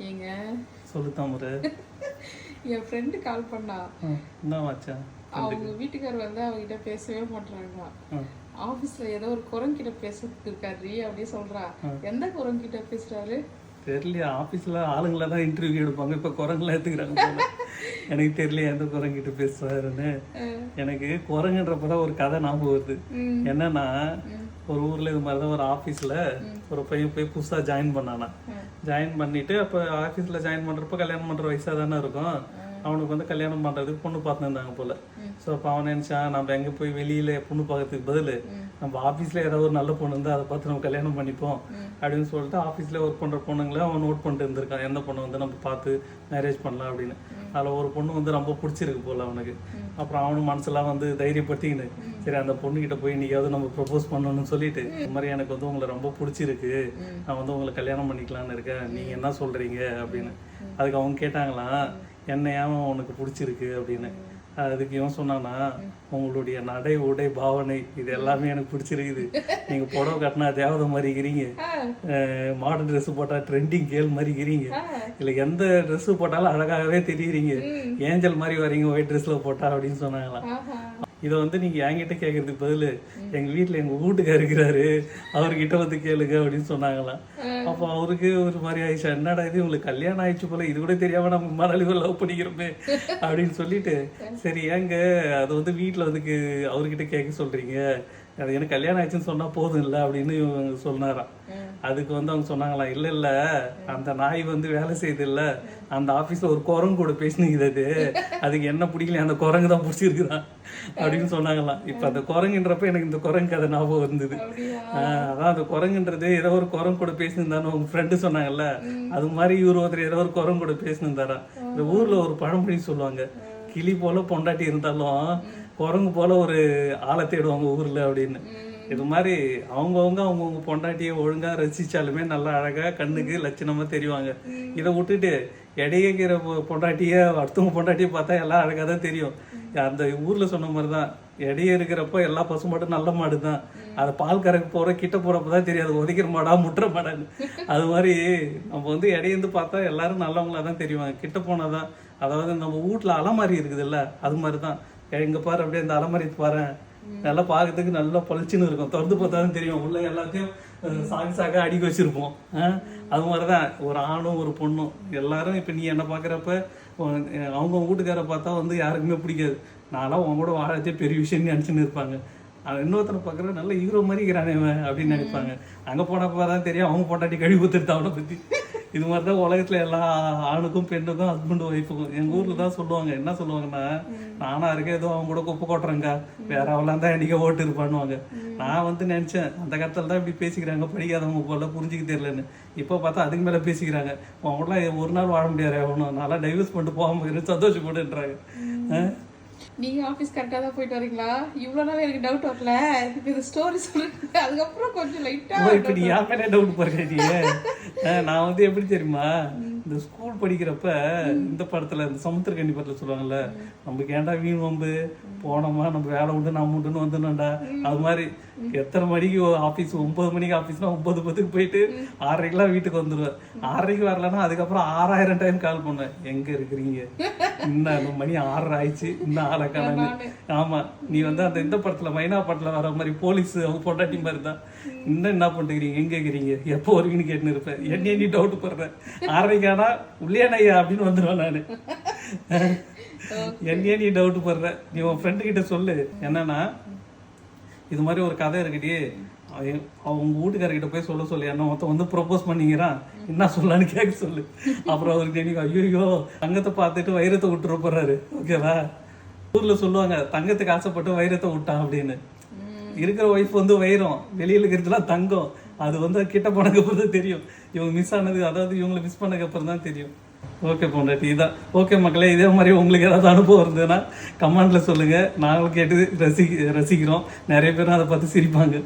ஏங்க சொல்லு தாமரை. என் friend call பண்ணா. என்ன மச்சான் அவங்க வீட்டுக்காரர் வந்து அவகிட்ட பேசவே மாட்டாங்க ஆ. ஆபீஸ்ல ஏதோ ஒரு குரங்கிட்ட பேசுறதுக்கு இருக்காரு அப்படின்னு சொல்றா. எந்த குரங்கிட்ட பேசுறாரு? தெரியலையா ஆஃபீஸில் ஆளுங்களை தான் இன்டர்வியூ எடுப்பாங்க. இப்போ குரங்குலாம் எடுத்துக்கிறாங்க. எனக்கு தெரியலையா எந்த குரங்கிட்ட பேசுவாருன்னு எனக்கு குரங்குன்றப்ப தான் ஒரு கதை ஞாபகம் வருது. என்னன்னா ஒரு ஊர்ல இது மாதிரி தான் ஒரு ஆஃபீஸில் ஒரு பையன் போய் புதுசாக ஜாயின் பண்ணானா. ஜாயின் பண்ணிட்டு அப்போ ஆஃபீஸில் ஜாயின் பண்ணுறப்ப கல்யாணம் பண்ணுற வயசாக தானே இருக்கும். அவனுக்கு வந்து கல்யாணம் பண்ணுறதுக்கு பொண்ணு பார்த்துருந்தாங்க போல. ஸோ அப்போ அவன் நினச்சான் நம்ம எங்கே போய் வெளியில் பொண்ணு பார்க்கறதுக்கு பதில் நம்ம ஆஃபீஸில் ஏதாவது ஒரு நல்ல பொண்ணு இருந்தால் அதை பார்த்து நம்ம கல்யாணம் பண்ணிப்போம் அப்படின்னு சொல்லிட்டு ஆஃபீஸில் ஒர்க் பண்ணுற பொண்ணுங்களை அவன் நோட் பண்ணிட்டு இருந்திருக்கான். எந்த பொண்ணு வந்து நம்ம பார்த்து மேரேஜ் பண்ணலாம் அப்படின்னு. அதில் ஒரு பொண்ணு வந்து ரொம்ப பிடிச்சிருக்கு போல அவனுக்கு. அப்புறம் அவனும் மனசெல்லாம் வந்து தைரியப்படுத்திக்கின்னு சரி அந்த பொண்ணுகிட்ட போய் இன்னைக்காவது நம்ம ப்ரப்போஸ் பண்ணணும்னு சொல்லிட்டு இந்த மாதிரி எனக்கு வந்து உங்களை ரொம்ப பிடிச்சிருக்கு. நான் வந்து உங்களை கல்யாணம் பண்ணிக்கலாம்னு இருக்கேன். நீங்கள் என்ன சொல்கிறீங்க அப்படின்னு. அதுக்கு அவங்க கேட்டாங்களாம் என்ன ஏன் உனக்கு பிடிச்சிருக்கு அப்படின்னு. அதுக்கு இவன் சொன்னானா உங்களுடைய நடை உடை பாவனை இது எல்லாமே எனக்கு பிடிச்சிருக்குது. நீங்க புடவை கட்டினா தேவதை மாதிரி இருக்கிறீங்க மாடர்ன் ட்ரெஸ் போட்டா ட்ரெண்டிங் கேள் மாதிரி இருக்கிறீங்க இல்ல எந்த Dress போட்டாலும் அழகாகவே தெரியுறீங்க. ஏஞ்சல் மாதிரி வரீங்க ஒயிட் ட்ரெஸ்ல போட்டா அப்படின்னு சொன்னாங்களாம். இதை வந்து நீங்க என்கிட்ட கேட்கறதுக்கு பதில் எங்க வீட்ல எங்க வீட்டுக்கார் இருக்கிறாரு அவர்கிட்ட வந்து கேளுங்க அப்படின்னு சொன்னாங்களாம் அப்போ அவருக்கு ஒரு மாதிரி ஆயிடுச்சா. என்னடா இது உங்களுக்கு கல்யாணம் ஆயிடுச்சு போல இது கூட தெரியாம நம்ம மணாலி லவ் பண்ணிக்கிறோமே அப்படின்னு சொல்லிட்டு சரி ஏங்க அது வந்து வீட்ல வந்து அவர்கிட்ட கேட்க சொல்றீங்க. அது எனக்கு கல்யாணம் ஆயிடுச்சுன்னு சொன்னா போதும் இல்லை அப்படின்னு இவங்க சொன்னாராம் அதுக்கு வந்து அவங்க சொன்னாங்களாம் இல்ல இல்ல அந்த நாய் வந்து வேலை செய்யுது இல்ல அந்த ஆபீஸ்ல ஒரு குரங்கு கூட பேசினுக்குது அது அதுக்கு என்ன பிடிக்கல அந்த குரங்கு தான் பிடிச்சிருக்குதான் அப்படின்னு சொன்னாங்களாம் இப்ப அந்த குரங்குன்றப்ப எனக்கு இந்த குரங்கு கதை ஞாபகம் இருந்தது அதான் அந்த குரங்குன்றது ஏதோ ஒரு குரங்கு கூட பேசினிருந்தான்னு உங்க ஃப்ரெண்டு சொன்னாங்கல்ல. அது மாதிரி இவர் ஒருத்தர் ஏதோ ஒரு குரங்கு கூட பேசினிருந்தாரா இந்த ஊர்ல ஒரு பழமொழி சொல்லுவாங்க கிளி போல பொண்டாட்டி இருந்தாலும் குரங்கு போல ஒரு ஆளை தேடுவாங்க ஊர்ல அப்படின்னு. இது மாதிரி அவங்கவுங்க அவங்கவுங்க பொண்டாட்டியை ஒழுங்கா ரசிச்சாலுமே நல்லா அழகா கண்ணுக்கு லட்சணமா தெரிவாங்க. இதை விட்டுட்டு இடையேக்கிற பொ- பொண்டாட்டிய அடுத்தவங்க பொண்டாட்டியை பார்த்தா எல்லாம் அழகா தான் தெரியும். அந்த ஊர்ல சொன்ன மாதிரி தான். இடையே இருக்கிறப்ப எல்லா பசு மாடும் நல்ல மாடு தான். அது பால் கறக்க போற கிட்ட போறப்ப தான் தெரியாது உதைக்கிற மாடா முட்டுற மாடான்னு. அது மாதிரி நம்ம வந்து இடையேந்து பார்த்தா எல்லாரும் நல்லவங்களா தான் தெரிவாங்க. கிட்ட போனாதான் அதாவது நம்ம வீட்ல அலமாரி இருக்குதுல்ல அது மாதிரி தான். எங்க பாரு அப்படியே இந்த அலமாரி பாரு. நல்லா பார்க்கறதுக்கு நல்லா பளிச்சுன்னு இருக்கும். திறந்து பார்த்தா தான் தெரியும். உள்ள எல்லாத்தையும் சாக்கு சாக்கா அடுக்கி வச்சிருப்போம். அது மாதிரி தான் ஒரு ஆணும் ஒரு பொண்ணும். எல்லாரும் இப்போ நீ என்ன பார்க்குறப்ப அவங்க வீட்டுக்கார பார்த்தா வந்து யாருக்குமே பிடிக்காது. நான்லாம் உன் கூட வாழத்தே பெரிய விஷயம்னு நினச்சின்னு இருப்பாங்க. இன்னொருத்தனை பார்க்குற நல்ல ஹீரோ மாதிரி இருக்கிறானே அப்படின்னு நினைப்பாங்க. அங்கே போனப்போ தான் தெரியும் அவங்க பொண்டாட்டி கழுவி ஊத்துறது அவனை பற்றி இது மாதிரி தான் உலகத்தில் எல்லா ஆணுக்கும் பெண்ணுக்கும் ஹஸ்பண்ட் ஒய்ஃபுக்கும் எங்கள் ஊரில் தான் சொல்லுவாங்க. என்ன சொல்லுவாங்கன்னா நானாக இருக்க ஏதோ அவங்க கூட குப்பை கொட்டுறேங்க வேற அவளாம் தான் என்னைக்கு ஓட்டு இருப்பான்னுவாங்க நான் வந்து நினச்சேன் அந்த காலத்தில் தான் இப்படி பேசிக்கிறாங்க. படிக்காதவங்க போல புரிஞ்சுக்க தெரியலன்னு. இப்போ பார்த்தா அதுக்கு மேலே பேசிக்கிறாங்க. அவங்களாம் ஒரு நாள் வாழ முடியாது அவனும் நல்லா டைவர்ஸ் பண்ணிட்டு போகாமல் இரு சந்தோஷப்படுன்றாங்க நீங்க ஆபீஸ் கரெக்டா தான் போயிட்டு வரீங்களா? இவ்வளவு நாள் எனக்கு டவுட் வரல. இப்போ இந்த ஸ்டோரி சொல்லுங்க அதுக்கப்புறம் கொஞ்சம் லைட்டா இப்ப நீ என் மேலே டவுட் ஆ, நான் வந்து எப்படி தெரியுமா? இந்த ஸ்கூல் படிக்கிறப்ப இந்த படத்துல இந்த சமுத்திரக்கண்ணி படத்துல சொல்லுவாங்கல்ல நமக்கு ஏன்டா வீண் வம்பு? போனோமா? நம்ம வேலை உண்டு நம்ம உண்டுன்னு வந்துடணும்டா. அது மாதிரி எத்தனை மணிக்கு ஆபீஸ் ஒன்பது மணிக்கு ஆபீஸ்னா ஒன்பது பத்துக்கு போயிட்டு ஆறரைக்கெல்லாம் வீட்டுக்கு வந்துடுவேன் ஆறரைக்கு வரலன்னா அதுக்கப்புறம் ஆறாயிரம் டைம் கால் பண்ணுவேன். எங்க இருக்கிறீங்க? இன்னும் மணி ஆறரை ஆயிடுச்சு. இன்னும் ஆளை காணாம. ஆமா. நீ வந்து அந்த இந்த படத்துல மைனா படத்துல வர மாதிரி போலீஸ் அவங்க பொண்டாட்டி மாதிரி தான். இன்னும் என்ன பண்ணிக்கிறீங்க எங்க இருக்கிறீங்க? எப்போ வருவீங்கன்னு கேட்டுன்னு இருப்பேன். என்ன நீ டவுட் படுறேன். ஆறரைக்கானா உள்ளே நையா அப்படின்னு வந்துடுவேன் நானு. என்னையே நீ டவுட் படுற நீ உன் ஃப்ரெண்டு கிட்ட சொல்லு. என்னன்னா இது மாதிரி ஒரு கதை இருக்குடி. அவன் அவங்க வீட்டுக்காரர்கிட்ட போய் சொல்ல சொல்லி. என்ன மொத்தம் வந்து ப்ரொபோஸ் பண்ணிக்கிறான். என்ன சொல்லான்னு கேட்க சொல்லு. அப்புறம் அவருக்கு தெரியும் ஐயோ தங்கத்தை பார்த்துட்டு வைரத்தை விட்டுற போறாரு. ஓகேவா ஊர்ல சொல்லுவாங்க தங்கத்துக்கு ஆசைப்பட்டு வைரத்தை விட்டான் அப்படின்னு. இருக்கிற ஒய்ஃப் வந்து வைரம். வெளியில இருக்கிறதுலாம் தங்கம். அது வந்து கிட்ட போனதுக்கு அப்புறம் தான் தெரியும். இவங்க மிஸ் ஆனது அதாவது இவங்களை மிஸ் பண்ணதுக்கு அப்புறம் தான் தெரியும். ஓகே பொண்டாட்டி இதான் ஓகே மக்களே இதே மாதிரி உங்களுக்கு ஏதாவது அனுபவம் இருந்ததுன்னா கமெண்ட்ல சொல்லுங்க. நாங்களும் கேட்டு ரசி ரசிக்கிறோம். நிறைய பேரும் அதை பார்த்து சிரிப்பாங்க.